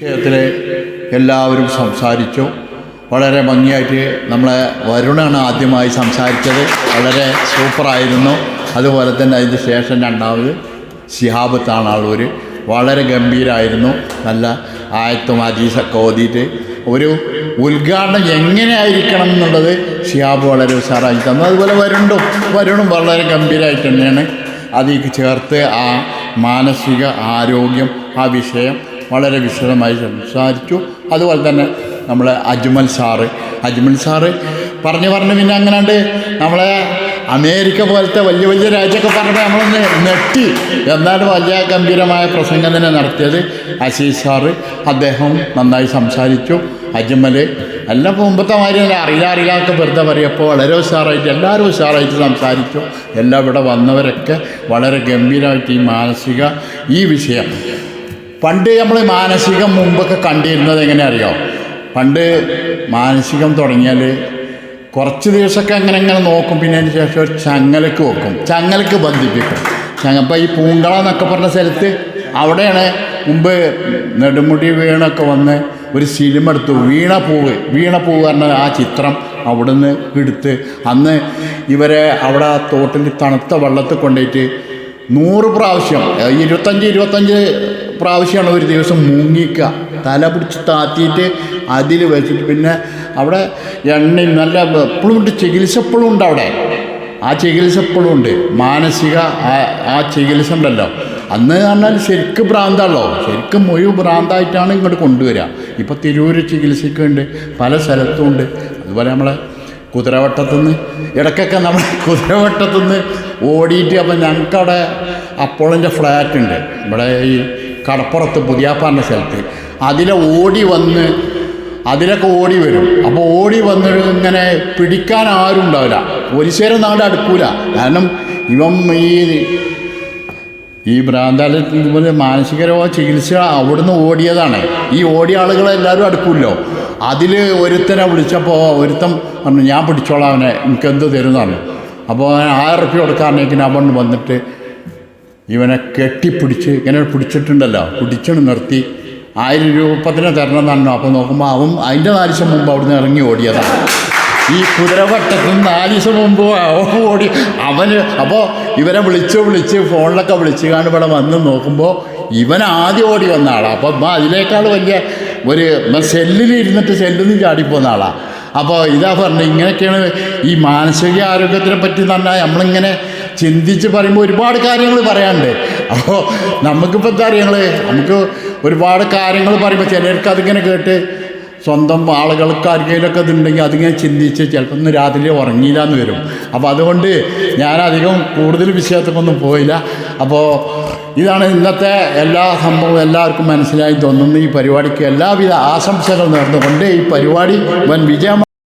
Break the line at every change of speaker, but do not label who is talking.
വിഷയത്തിൽ എല്ലാവരും സംസാരിച്ചു. വളരെ ഭംഗിയായിട്ട് നമ്മളെ വരുണാണ് ആദ്യമായി സംസാരിച്ചത്. വളരെ സൂപ്പറായിരുന്നു. അതുപോലെ തന്നെ അതിന് ശേഷം രണ്ടാമത് ശിഹാബത്താണ് ആളൂർ വളരെ ഗംഭീരമായിരുന്നു നല്ല ആയത്തും അജീസൊക്കെ ഓതിയിട്ട് ഒരു ഉദ്ഘാടനം എങ്ങനെയായിരിക്കണം എന്നുള്ളത് ഷിഹാബ് വളരെ ഉഷാറായി തന്നു. അതുപോലെ വരുണ്ടും വരുണും വളരെ ഗംഭീരമായിട്ട് തന്നെയാണ്. അതിലേക്ക് ചേർത്ത് ആ മാനസിക ആരോഗ്യം ആ വിഷയം വളരെ വിശദമായി സംസാരിച്ചു. അതുപോലെ തന്നെ നമ്മളെ അജ്മൽ സാറ്. അജ്മൽ സാറ് പറഞ്ഞു പറഞ്ഞു പിന്നെ അങ്ങനാണ്ട് നമ്മളെ അമേരിക്ക പോലത്തെ വലിയ വലിയ രാജ്യമൊക്കെ പറഞ്ഞപ്പോൾ നമ്മളൊന്ന് നെട്ടി എന്നാലും വലിയ ഗംഭീരമായ പ്രസംഗം തന്നെ നടത്തിയത്? അസീസ് സാറ് അദ്ദേഹം നന്നായി സംസാരിച്ചു. അജ്മൽ എല്ലാം മുമ്പത്തെ മാതിരി തന്നെ അറിയില്ല അറിയാത്ത വെറുതെ പറയപ്പോൾ വളരെ ഉഷാറായിട്ട് എല്ലാവരും ഉഷാറായിട്ട് സംസാരിച്ചു. എല്ലാം ഇവിടെ വന്നവരൊക്കെ വളരെ ഗംഭീരമായിട്ട് ഈ മാനസിക ഈ വിഷയം പണ്ട് നമ്മൾ മാനസികം മുമ്പൊക്കെ കണ്ടിരുന്നത് എങ്ങനെ അറിയോ പണ്ട് മാനസികം തുടങ്ങിയാൽ കുറച്ച് ദിവസമൊക്കെ അങ്ങനെ അങ്ങനെ നോക്കും പിന്നെ അതിന് ശേഷം ഒരു ചങ്ങലക്ക് വെക്കും. ചങ്ങലക്ക് ബന്ധിപ്പിക്കും. ചങ്ങ ഇപ്പം ഈ പൂങ്കള എന്നൊക്കെ പറഞ്ഞ സ്ഥലത്ത് അവിടെയാണ് മുമ്പ് നെടുമുടി വീണൊക്കെ വന്ന് ഒരു സിനിമ എടുത്തു. വീണപ്പൂവ്. വീണപ്പൂവ് പറഞ്ഞ ആ ചിത്രം അവിടുന്ന് എടുത്ത് അന്ന് ഇവരെ അവിടെ തോട്ടിൽ തണുത്ത വെള്ളത്തിൽ കൊണ്ടുപോയിട്ട് നൂറ് പ്രാവശ്യം ഇരുപത്തഞ്ച് ഇരുപത്തഞ്ച് പ്രാവശ്യമാണ് ഒരു ദിവസം മുങ്ങിക്കുക. തല പിടിച്ച് താത്തിയിട്ട് അതിൽ വെച്ചിട്ട് പിന്നെ അവിടെ എണ്ണയും നല്ല എപ്പോഴും ഉണ്ട് ചികിത്സ എപ്പോഴും ഉണ്ട് അവിടെ. ആ ചികിത്സ എപ്പോഴും ഉണ്ട്. മാനസിക ആ- ചികിത്സ ഉണ്ടല്ലോ. അന്ന് പറഞ്ഞാൽ ശരിക്കും ഭ്രാന്താണല്ലോ. ശരിക്കും മുഴുവൻ ഭ്രാന്തായിട്ടാണ് ഇങ്ങോട്ട് കൊണ്ടുവരിക. ഇപ്പോൾ തിരൂർ ചികിത്സയ്ക്കുണ്ട്. പല സ്ഥലത്തും ഉണ്ട്. അതുപോലെ നമ്മളെ കുതിരവട്ടത്തുനിന്ന് ഇടയ്ക്കൊക്കെ നമ്മൾ കുതിരവട്ടത്തുനിന്ന് ഓടിയിട്ട് അപ്പം ഞങ്ങൾക്കവിടെ അപ്പോളിന്റെ ഫ്ലാറ്റ് ഉണ്ട് ഇവിടെ ഈ കടപ്പുറത്ത് പുതിയാപ്പാറിന്റെ സ്ഥലത്ത്. അതിലെ ഓടി വന്ന് അതിലൊക്കെ ഓടി വരും. അപ്പോൾ ഓടി വന്ന് ഇങ്ങനെ പിടിക്കാൻ ആരും ഉണ്ടാവില്ല. പോലീസുകാരെ നാട് അടുക്കൂല. കാരണം ഇവൻ ഈ ഈ ഭ്രാന്താലയത്തിൽ മാനസിക രോഗ ചികിത്സ അവിടുന്ന് ഓടിയതാണ്. ഈ ഓടിയ ആളുകളെല്ലാവരും അടുക്കുമല്ലോ അതിൽ ഒരുത്തനെ വിളിച്ചപ്പോൾ ഒരുത്തൻ പറഞ്ഞു ഞാൻ പിടിച്ചോളാം അവനെ. എനിക്ക് എന്ത് തരുന്നതാണ് അപ്പോൾ ആയിരം റുപ്യ കൊടുക്കാറിനേക്കിന് അവൻ വന്നിട്ട് ഇവനെ കെട്ടിപ്പിടിച്ച് ഇങ്ങനെ പിടിച്ചിട്ടുണ്ടല്ലോ. പിടിച്ചണ് നിർത്തി. ആയിരം രൂപത്തിന് തരണം എന്നാണ്. അപ്പോൾ നോക്കുമ്പോൾ അവൻ അതിന്റെ നാല് ദിവസം മുമ്പ് അവിടുന്ന് ഇറങ്ങി ഓടിയതാണ് ഈ കുതിരവട്ടത്തിൽ നിന്ന് നാല് ദിവസം മുമ്പ് ഓടി. അവന് അപ്പോൾ ഇവരെ വിളിച്ച് വിളിച്ച് ഫോണിലൊക്കെ വിളിച്ച് കാണും ഇവിടെ വന്ന് നോക്കുമ്പോൾ ഇവൻ ആദ്യം ഓടി വന്ന ആളാണ് ഇമ്മ അതിനേക്കാൾ വലിയ ഒരു സെല്ലിൽ ഇരുന്നിട്ട് സെല്ലിൽ നിന്ന് ചാടിപ്പോന്ന ആളാണ് അപ്പോൾ ഇതാ പറഞ്ഞത് ഇങ്ങനെയൊക്കെയാണ് ഈ മാനസിക ആരോഗ്യത്തിനെ പറ്റി എന്ന് പറഞ്ഞാൽ നമ്മളിങ്ങനെ ചിന്തിച്ച് പറയുമ്പോൾ ഒരുപാട് കാര്യങ്ങൾ പറയാനുണ്ട്. അപ്പോൾ നമുക്കിപ്പോൾ എന്താ അറിയങ്ങൾ നമുക്ക് ഒരുപാട് കാര്യങ്ങൾ പറയുമ്പോൾ ചിലർക്ക് അതിങ്ങനെ കേട്ട് സ്വന്തം ആളുകൾക്ക് ആർക്കെങ്കിലുമൊക്കെ ഇതുണ്ടെങ്കിൽ അതിങ്ങനെ ചിന്തിച്ച് ചിലപ്പോൾ ഇന്ന് രാത്രി ഉറങ്ങിയില്ല എന്ന് വരും. അപ്പോൾ അതുകൊണ്ട് ഞാൻ അധികം കൂടുതൽ വിഷയത്തിലൊന്നും പോയില്ല. അപ്പോൾ ഇതാണ് ഇന്നത്തെ എല്ലാ സംഭവവും എല്ലാവർക്കും മനസ്സിലായി തോന്നുന്നു. ഈ പരിപാടിക്ക് എല്ലാവിധ ആശംസകൾ നേർന്നുകൊണ്ട് ഈ പരിപാടി വൻ വിജയം